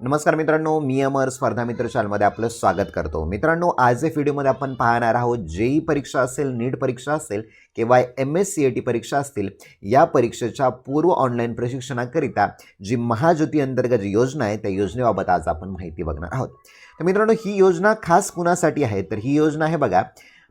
नमस्कार मित्रांनो मी अमर स्पर्धा मित्र शालमध्ये आपलं स्वागत करतो. मित्रांनो आज या व्हिडिओमध्ये आपण पाहणार आहोत जेई परीक्षा असेल नीट परीक्षा असेल किंवा M S C A T परीक्षा असतील या परीक्षेच्या पूर्व ऑनलाईन प्रशिक्षणाकरिता जी महाज्योती अंतर्गत जी योजना आहे त्या योजनेबाबत आज आपण माहिती बघणार आहोत. तर मित्रांनो ही योजना खास कुणासाठी आहे? तर ही योजना आहे बघा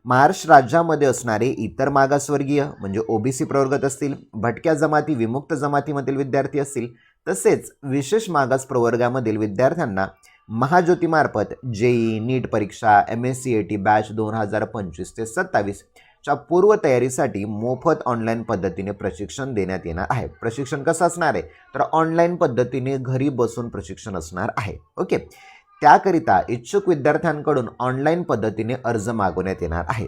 महाराष्ट्र राज्यामध्ये असणारे इतर मागासवर्गीय म्हणजे ओबीसी प्रवर्गत असतील भटक्या जमाती विमुक्त जमातीमधील विद्यार्थी असतील तसेच विशेष मागास प्रवर्गामधील विद्यार्थ्यांना महाज्योतीमार्फत जेई नीट परीक्षा M S C A T batch दोन हजार पंचवीस ते सत्तावीसच्या पूर्वतयारीसाठी मोफत ऑनलाईन पद्धतीने प्रशिक्षण देण्यात येणार आहे. प्रशिक्षण कसं असणार आहे? तर ऑनलाईन पद्धतीने घरी बसून प्रशिक्षण असणार आहे. ओके त्याकरिता इच्छुक विद्यार्थ्यांकडून ऑनलाईन पद्धतीने अर्ज मागवण्यात येणार आहे.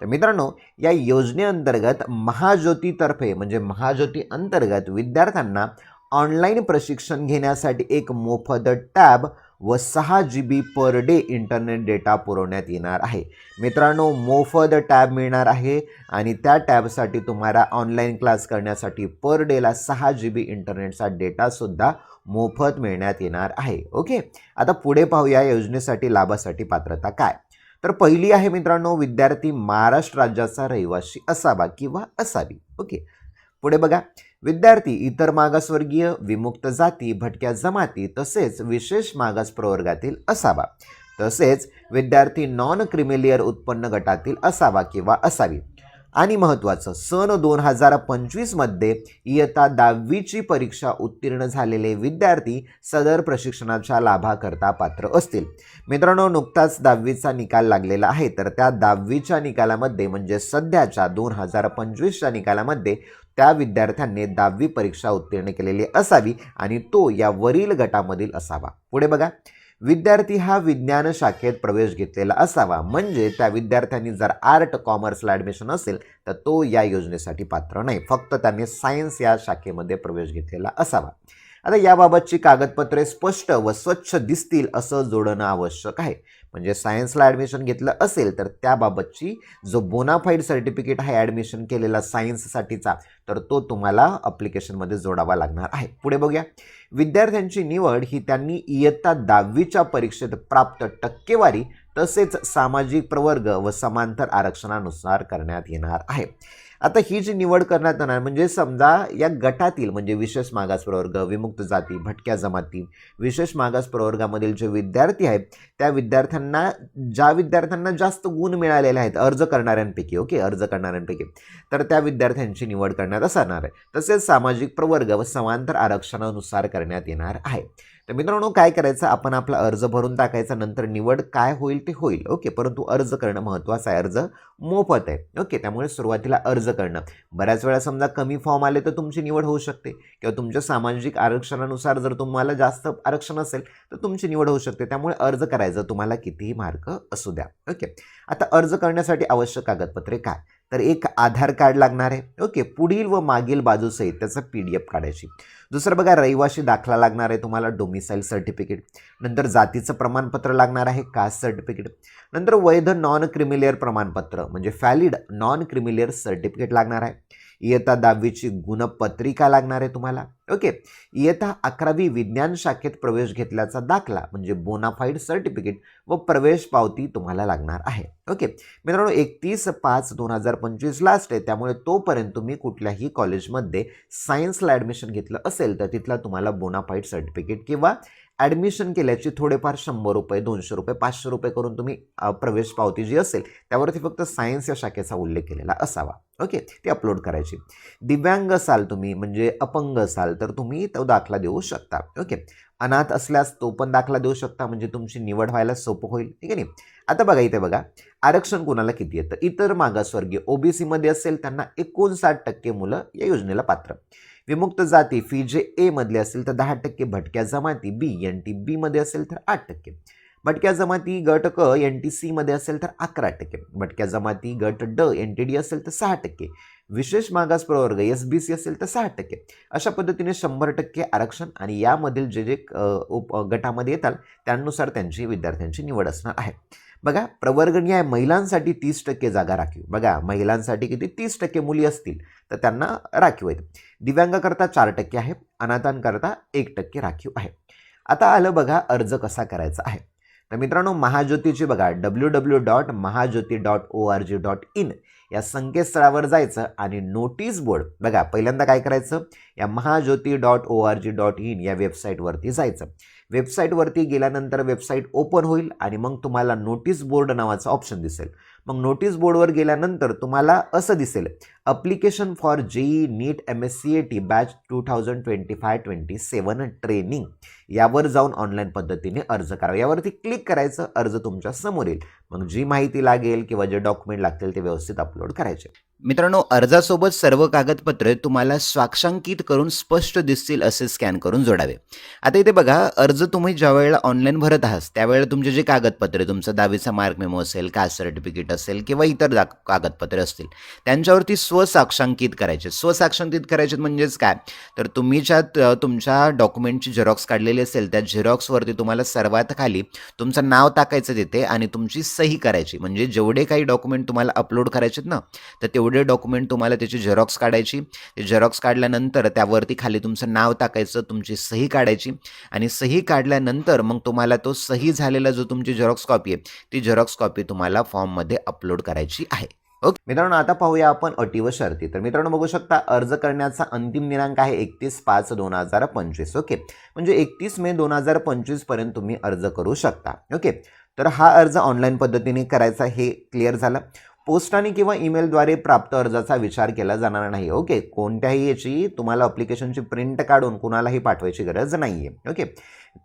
तर मित्रांनो या योजनेअंतर्गत महाज्योतीतर्फे म्हणजे महाज्योती अंतर्गत विद्यार्थ्यांना ऑनलाईन प्रशिक्षण घेण्यासाठी एक मोफत टॅब व सहा G B per day internet data पुरवण्यात येणार आहे. मित्रांनो मोफत टॅब मिळणार आहे आणि त्या टॅबसाठी तुम्हाला ऑनलाईन क्लास करण्यासाठी पर डेला सहा जी बी इंटरनेटचा डेटासुद्धा मोफत मिळण्यात येणार आहे. ओके आता पुढे पाहूया या योजनेसाठी लाभासाठी पात्रता काय? तर पहिली आहे मित्रांनो विद्यार्थी महाराष्ट्र राज्याचा रहिवासी असावा किंवा असावी. ओके पुढे बघा. विद्यार्थी इतर मागासवर्गीय विमुक्त जाती भटक्या जमाती तसेच विशेष मागास प्रवर्गातील असावा. तसेच विद्यार्थी नॉन क्रिमिलियर उत्पन्न गटातील असावा किंवा असावी. आणि महत्त्वाचं सन दोन हजार पंचवीसमध्ये इयत्ता दहावीची परीक्षा उत्तीर्ण झालेले विद्यार्थी सदर प्रशिक्षणाच्या लाभाकरता पात्र असतील. मित्रांनो नुकताच दहावीचा निकाल लागलेला आहे तर त्या दहावीच्या निकालामध्ये म्हणजे सध्याच्या दोन हजार पंचवीसच्या निकालामध्ये त्या विद्यार्थ्यांनी दहावी परीक्षा उत्तीर्ण केलेली असावी आणि तो या वरील गटामधील असावा. पुढे बघा. विद्यार्थी हा विज्ञान शाखेत प्रवेश घेतलेला असावा. म्हणजे त्या विद्यार्थ्यांनी जर आर्ट कॉमर्सला ॲडमिशन असेल तर तो या योजनेसाठी पात्र नाही. फक्त त्यांनी सायन्स या शाखेमध्ये प्रवेश घेतलेला असावा. आता याबाबतची कागदपत्रे स्पष्ट व स्वच्छ दिसतील असं जोडणं आवश्यक आहे. म्हणजे सायन्सला ॲडमिशन घेतलं असेल तर त्याबाबतची जो बोनाफाईड सर्टिफिकेट आहे ॲडमिशन केलेला सायन्ससाठीचा तर तो तुम्हाला अप्लिकेशनमध्ये जोडावा लागणार आहे. पुढे बघूया. विद्यार्थ्यांची निवड ही त्यांनी इयत्ता दहावीच्या परीक्षेत प्राप्त टक्केवारी तसेच सामाजिक प्रवर्ग व समांतर आरक्षणानुसार करण्यात येणार आहे. आता ही जी निवड करण्यात येणार म्हणजे समजा या गटातील म्हणजे विशेष मागास प्रवर्ग विमुक्त जाती भटक्या जमाती विशेष मागास प्रवर्गामधील जे विद्यार्थी आहेत त्या विद्यार्थ्यांना ज्या विद्यार्थ्यांना जास्त गुण मिळालेले आहेत अर्ज करणाऱ्यांपैकी ओके अर्ज करणाऱ्यांपैकी तर त्या विद्यार्थ्यांची निवड करण्यात असणार आहे. तसेच सामाजिक प्रवर्ग व समांतर आरक्षणानुसार करण्यात येणार आहे. तर मित्रांनो काय करायचं? आपण आपला अर्ज भरून टाकायचा नंतर निवड काय होईल ते होईल ओके? परंतु अर्ज करणं महत्त्वाचं आहे. अर्ज मोफत आहे ओके? त्यामुळे सुरुवातीला अर्ज करणं. बऱ्याच वेळा समजा कमी फॉर्म आले तर तुमची निवड होऊ शकते. किंवा तुमच्या सामाजिक आरक्षणानुसार जर तुम्हाला जास्त आरक्षण असेल तर तुमची निवड होऊ शकते. त्यामुळे अर्ज करायचं तुम्हाला कितीही मार्क असू द्या ओके? आता अर्ज करण्यासाठी आवश्यक कागदपत्रे काय? तर एक आधार कार्ड लागणार आहे ओके? पुढील व मागील बाजूसहित त्याचं पी डी एफ काढायची. दुसरं बघा रहिवाशी दाखला लागणार आहे तुम्हाला डोमिसाईल सर्टिफिकेट नंतर जातीचं प्रमाणपत्र लागणार आहे कास्ट सर्टिफिकेट नंतर वैध नॉन क्रिमिलेअर प्रमाणपत्र म्हणजे फॅलिड नॉन क्रिमिलेअर सर्टिफिकेट लागणार आहे. इयत्ता दहावीची गुणपत्रिका लागणार आहे तुम्हाला. ओके. इयत्ता अकरावी विज्ञान शाखेत प्रवेश घेतल्याचा दाखला म्हणजे बोनाफाईड सर्टिफिकेट व प्रवेश पावती तुम्हाला लागणार आहे. ओके. मित्रांनो एकतीस पाच दोन हजार पंचवीस लास्ट आहे त्यामुळे तोपर्यंत तुम्ही कुठल्याही कॉलेजमध्ये सायन्सला ॲडमिशन घेतलं असेल. असेल तर तिथला तुम्हाला बोनाफाईड सर्टिफिकेट किंवा ॲडमिशन केल्याची थोडेफार शंभर रुपये दोनशे रुपये पाचशे रुपये करून तुम्ही प्रवेश पावती जी असेल त्यावरती फक्त सायन्स या शाखेचा उल्लेख केलेला असावा. ओके? ती अपलोड करायची. दिव्यांग असाल तुम्ही म्हणजे अपंग असाल तर तुम्ही तो दाखला देऊ शकता. ओके? अनाथ असल्यास तो पण दाखला देऊ शकता म्हणजे तुमची निवड व्हायला सोपं होईल. ठीक आहे नाही आता बघा इथे बघा. आरक्षण कोणाला किती येतं? इतर मागासवर्गीय. ओबीसीमध्ये असेल त्यांना एकोणसाठ टक्के मुलं या योजनेला पात्र. विमुक्त जाती फी जे एमधले असेल तर दहा टक्के भटक्या जमाती बी एन टी बीमध्ये असेल तर आठ टक्के. भटक्या जमाती गट क एन टी सीमध्ये असेल तर अकरा टक्के. भटक्या जमाती गट ड एन टी डी असेल तर सहा टक्के. विशेष मागास प्रवर्ग एस बी सी असेल तर सहा टक्के. अशा पद्धतीने शंभर टक्के आरक्षण आणि यामधील जे जे उप गटामध्ये येतात त्यानुसार त्यांची विद्यार्थ्यांची निवड असणार आहे. बघा प्रवर्गणीय महिलांसाठी तीस टक्के जागा राखीव. बघा महिलांसाठी किती? तीस टक्के मुली असतील तर त्यांना राखीव आहेत. दिव्यांगाकरता चार टक्के आहे अनाथांकरता एक टक्के राखीव आहे. आता आलं बघा अर्ज कसा करायचा आहे. तर मित्रांनो महाज्योतीची बघा W W dot Mahajyoti dot O R G dot in या संकेतस्थळावर जायचं आणि नोटीस बोर्ड बघा पहिल्यांदा काय करायचं? या Mahajyoti dot O R G dot in या वेबसाईटवरती जायचं वेबसाईटवरती गेल्यानंतर वेबसाईट ओपन होईल आणि मग तुम्हाला नोटीस बोर्ड नावाचं ऑप्शन दिसेल. मग नोटीस बोर्डवर गेल्यानंतर तुम्हाला असं दिसेल application for JEE NEET M S C A T batch two thousand twenty five twenty seven training यावर जाऊन ऑनलाईन पद्धतीने अर्ज करावा यावरती क्लिक करायचं अर्ज तुमच्यासमोर येईल. मग जी माहिती लागेल किंवा जे डॉक्युमेंट लागतील ते व्यवस्थित अपलोड करायचे. मित्रांनो अर्जासोबत सर्व कागदपत्रे तुम्हाला स्वाक्षांकित करून स्पष्ट दिसतील असे स्कॅन करून जोडावे. आता इथे बघा अर्ज तुम्ही ज्या वेळेला ऑनलाईन भरत आहात त्यावेळेला तुमचे जे कागदपत्रे तुमचा दहावीचा मार्क मेमो असेल कास्ट सर्टिफिकेट असेल किंवा इतर दा कागदपत्रे असतील त्यांच्यावरती स्वसाक्षांकित करायचे. स्वसाक्षांकित करायचे म्हणजेच काय? तर तुम्ही ज्या तुमच्या डॉक्युमेंटची झेरॉक्स काढलेली असेल त्या झेरॉक्सवरती तुम्हाला सर्वात खाली तुमचं नाव टाकायचं तिथे आणि तुमची सही करायची. म्हणजे जेवढे काही डॉक्युमेंट तुम्हाला अपलोड करायचे ना तर तेवढे डॉक्युमेंट तुम्हाला त्याची झेरॉक्स काढायची. ते झेरॉक्स काढल्यानंतर त्यावरती खाली तुमचं नाव टाकायचं तुमची सही काढायची आणि सही काढल्यानंतर मग तुम्हाला तो सही झालेला जो तुमची झेरॉक्स कॉपी आहे ती झेरॉक्स कॉपी तुम्हाला फॉर्ममध्ये अपलोड करायची आहे. ओके मित्रांनो आता पाहूया आपण अटी व शर्ती. तर मित्रांनो बघू शकता अर्ज करण्याचा अंतिम दिनांक आहे एकतीस पाच दोन हजार पंचवीस. ओके म्हणजे एकतीस मे दोन हजार पंचवीसपर्यंत तुम्ही अर्ज करू शकता. ओके तर हा अर्ज ऑनलाईन पद्धतीने करायचा हे क्लिअर झालं. पोस्टाने किंवा ईमेलद्वारे प्राप्त अर्जाचा विचार केला जाणार नाही ओके कोणत्याही याची तुम्हाला अप्लिकेशनची प्रिंट काढून कुणालाही पाठवायची गरज नाही आहे ओके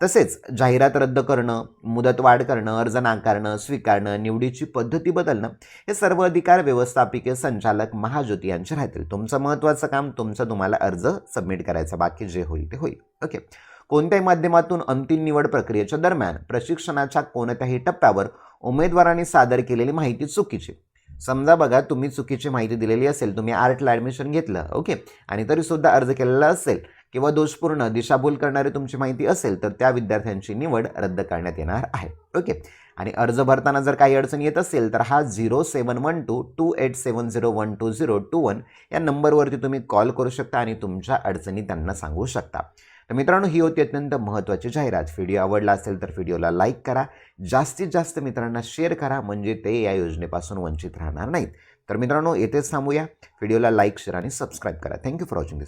तसेच जाहिरात रद्द करणं मुदतवाढ करणं अर्ज नाकारणं स्वीकारणं निवडीची पद्धती बदलणं हे सर्व अधिकार व्यवस्थापिके संचालक महाज्योती यांचे राहतील. तुमचं महत्त्वाचं काम तुमचं तुम्हाला अर्ज सबमिट करायचा बाकी जे होईल ते होईल ओके कोणत्याही माध्यमातून अंतिम निवड प्रक्रियेच्या दरम्यान प्रशिक्षणाच्या कोणत्याही टप्प्यावर उमेदवारांनी सादर केलेली माहिती चुकीची समजा बघा तुम्ही चुकीची माहिती दिलेली असेल तुम्ही आर्टला ॲडमिशन घेतलं ओके? आणि तरीसुद्धा अर्ज केलेला असेल किंवा दोषपूर्ण दिशाभूल करणारी तुमची माहिती असेल तर त्या विद्यार्थ्यांची निवड रद्द करण्यात येणार आहे ओके? आणि अर्ज भरताना जर काही अडचण येत असेल तर हा zero seven one two two eight seven zero one two zero two one या नंबरवरती तुम्ही कॉल करू शकता आणि तुमच्या अडचणी त्यांना सांगू शकता. तर मित्रांनो ही होती अत्यंत महत्त्वाची जाहिरात. व्हिडिओ आवडला असेल तर व्हिडिओला लाईक करा. जास्तीत जास्त मित्रांना शेअर करा म्हणजे ते या योजनेपासून वंचित राहणार नाहीत. तर मित्रांनो येथेच थांबूया. व्हिडिओला लाईक शेअर आणि सबस्क्राईब करा. Thank you for watching this